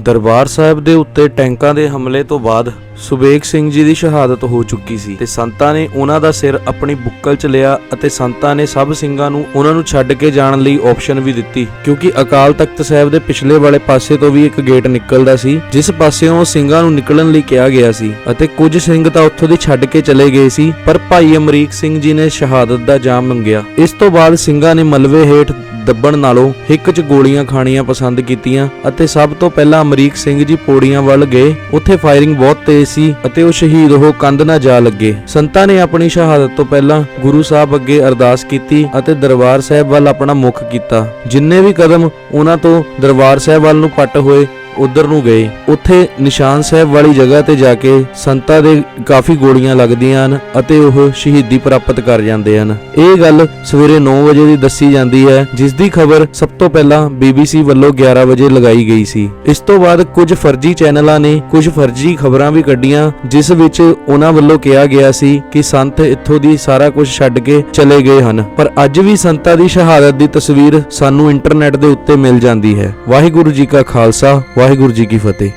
ਦਰਬਾਰ ਸਾਹਿਬ ਦੇ ਉੱਤੇ ਟੈਂਕਾਂ ਦੇ ਹਮਲੇ ਤੋਂ ਬਾਅਦ ਸੁਬੇਗ ਸਿੰਘ ਜੀ ਦੀ ਸ਼ਹਾਦਤ ਹੋ ਚੁੱਕੀ ਸੀ ਤੇ ਸੰਤਾਂ ਨੇ ਉਹਨਾਂ ਦਾ ਸਿਰ ਆਪਣੀ ਬੁੱਕਲ 'ਚ ਲਿਆ ਅਤੇ ਸੰਤਾਂ ਨੇ ਸਭ ਸਿੰਘਾਂ ਨੂੰ ਉਹਨਾਂ ਨੂੰ ਛੱਡ ਕੇ ਜਾਣ ਲਈ ਆਪਸ਼ਨ ਵੀ ਦਿੱਤੀ, ਕਿਉਂਕਿ ਅਕਾਲ ਤਖਤ ਸਾਹਿਬ ਦੇ ਪਿਛਲੇ ਵਾਲੇ ਪਾਸੇ ਤੋਂ ਵੀ ਇੱਕ ਗੇਟ ਨਿਕਲਦਾ ਸੀ, ਜਿਸ ਪਾਸਿਓਂ ਸਿੰਘਾਂ ਨੂੰ ਨਿਕਲਣ ਲਈ ਕਿਹਾ ਗਿਆ ਸੀ ਅਤੇ ਕੁਝ ਸਿੰਘ ਤਾਂ ਉੱਥੋਂ ਦੀ ਛੱਡ ਕੇ ਚਲੇ ਗਏ ਸੀ, ਪਰ ਭਾਈ ਅਮਰੀਕ ਸਿੰਘ ਜੀ ਨੇ ਸ਼ਹਾਦਤ ਦਾ ਜਾਮ ਮੰਗਿਆ। ਇਸ ਤੋਂ ਬਾਅਦ ਸਿੰਘਾਂ ਨੇ ਮਲਵੇ ਹੇਠ ਦੱਬਣ ਨਾਲੋਂ ਹਿੱਕ 'ਚ ਗੋਲੀਆਂ ਖਾਣੀਆਂ ਪਸੰਦ ਕੀਤੀਆਂ ਅਤੇ ਸਭ ਤੋਂ ਪਹਿਲਾਂ ਅਮਰੀਕ ਸਿੰਘ ਜੀ ਪੌੜੀਆਂ ਵੱਲ ਗਏ। ਉੱਥੇ ਫਾਇਰਿੰਗ ਬਹੁਤ ਤੇਜ਼ ਸੀ ਅਤੇ ਉਹ ਸ਼ਹੀਦ ਹੋ ਕੰਧ ਨਾ ਜਾ ਲੱਗੇ। ਸੰਤਾਂ ਨੇ ਆਪਣੀ ਸ਼ਹਾਦਤ ਤੋਂ ਪਹਿਲਾਂ ਗੁਰੂ ਸਾਹਿਬ ਅੱਗੇ ਅਰਦਾਸ ਕੀਤੀ ਅਤੇ ਦਰਬਾਰ ਸਾਹਿਬ ਵੱਲ ਆਪਣਾ ਮੁਖ ਕੀਤਾ। ਜਿੰਨੇ ਵੀ ਕਦਮ ਉਹਨਾਂ ਤੋਂ ਦਰਬਾਰ ਸਾਹਿਬ ਵੱਲ ਨੂੰ ਪੱਟ ਹੋਏ ਉਧਰ ਨੂੰ ਗਏ। ਉੱਥੇ ਨਿਸ਼ਾਨ ਸਾਹਿਬ ਵਾਲੀ ਜਗ੍ਹਾ ਤੇ ਜਾ ਕੇ ਸੰਤਾਂ ਦੇ ਕਾਫੀ ਗੋਲੀਆਂ ਲੱਗਦੀਆਂ ਹਨ ਅਤੇ ਉਹ ਸ਼ਹੀਦੀ ਪ੍ਰਾਪਤ ਕਰ ਜਾਂਦੇ ਹਨ। ਇਹ ਗੱਲ ਸਵੇਰੇ 9 ਵਜੇ ਦੀ ਦੱਸੀ ਜਾਂਦੀ ਹੈ, ਜਿਸ ਦੀ ਖਬਰ ਸਭ ਤੋਂ ਪਹਿਲਾਂ BBC ਵੱਲੋਂ 11 ਵਜੇ ਲਗਾਈ ਗਈ ਸੀ। ਇਸ ਤੋਂ ਬਾਅਦ ਕੁਝ ਫਰਜ਼ੀ ਚੈਨਲਾਂ ਨੇ ਕੁਝ ਫਰਜ਼ੀ ਖਬਰਾਂ ਵੀ ਕੱਢੀਆਂ, ਜਿਸ ਵਿੱਚ ਉਹਨਾਂ ਵੱਲੋਂ ਕਿਹਾ ਗਿਆ ਸੀ ਕਿ ਸੰਤ ਇੱਥੋਂ ਦੀ ਸਾਰਾ ਕੁਝ ਛੱਡ ਕੇ ਚਲੇ ਗਏ ਹਨ। ਪਰ ਅੱਜ ਵੀ ਸੰਤਾਂ ਦੀ ਸ਼ਹਾਦਤ ਦੀ ਤਸਵੀਰ ਸਾਨੂੰ ਇੰਟਰਨੈਟ ਦੇ ਉੱਤੇ ਮਿਲ ਜਾਂਦੀ ਹੈ। ਵਾਹਿਗੁਰੂ ਜੀ ਕਾ ਖਾਲਸਾ ਵਾਹਿਗੁਰੂ ਜੀ ਕੀ ਫਤਿਹ।